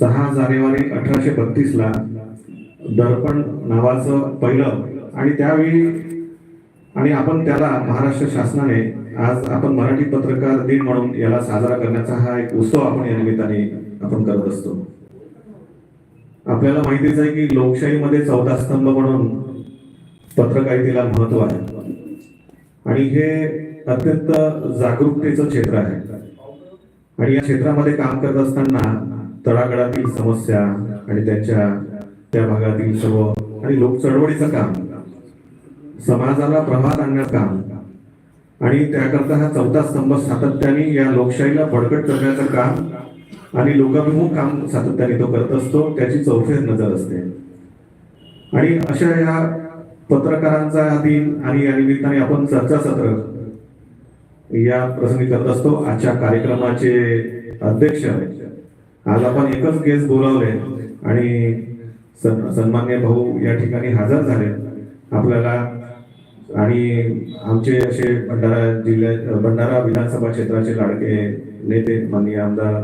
सहा जानेवारी अठराशे बत्तीस ला दर्पण नावाचं पहिलं आणि त्यावेळी आणि आपण त्याला महाराष्ट्र शासनाने आज आपण मराठी पत्रकार दिन म्हणून याला साजरा करण्याचा हा एक उत्सव आपण या निमित्ताने आपण करत असतो. आपल्याला माहितीच आहे की लोकशाहीमध्ये चौदा स्तंभ म्हणून पत्रकारितेला महत्त्व आहे. आणि हे अत्यंत जागरूकतेचं क्षेत्र आहे. आणि या क्षेत्रामध्ये काम करत असताना तळागळातील समस्या आणि त्यांच्या त्या भागातील सर्व आणि लोक चळवळीचं काम समाजाला प्रभात आणण्याचं काम. आणि त्याकरता हा चौथा स्तंभ सातत्याने या लोकशाहीला बळकट करण्याचं काम आणि लोकाभिमुख काम सातत्याने तो करत असतो त्याची चौफेर नजर असते. आणि अशा या पत्रकारांचा दिन आणि या निमित्ताने आपण चर्चासत्र या प्रसंगी करत असतो. आजच्या कार्यक्रमाचे अध्यक्ष आज आपण एकच केस बोलावले आणि सन- सन्मान्य भाऊ या ठिकाणी हजर झाले. आपल्याला आणि आमचे असे भंडारा जिल्ह्यात भंडारा विधानसभा क्षेत्राचे लाडके नेते माननीय आमदार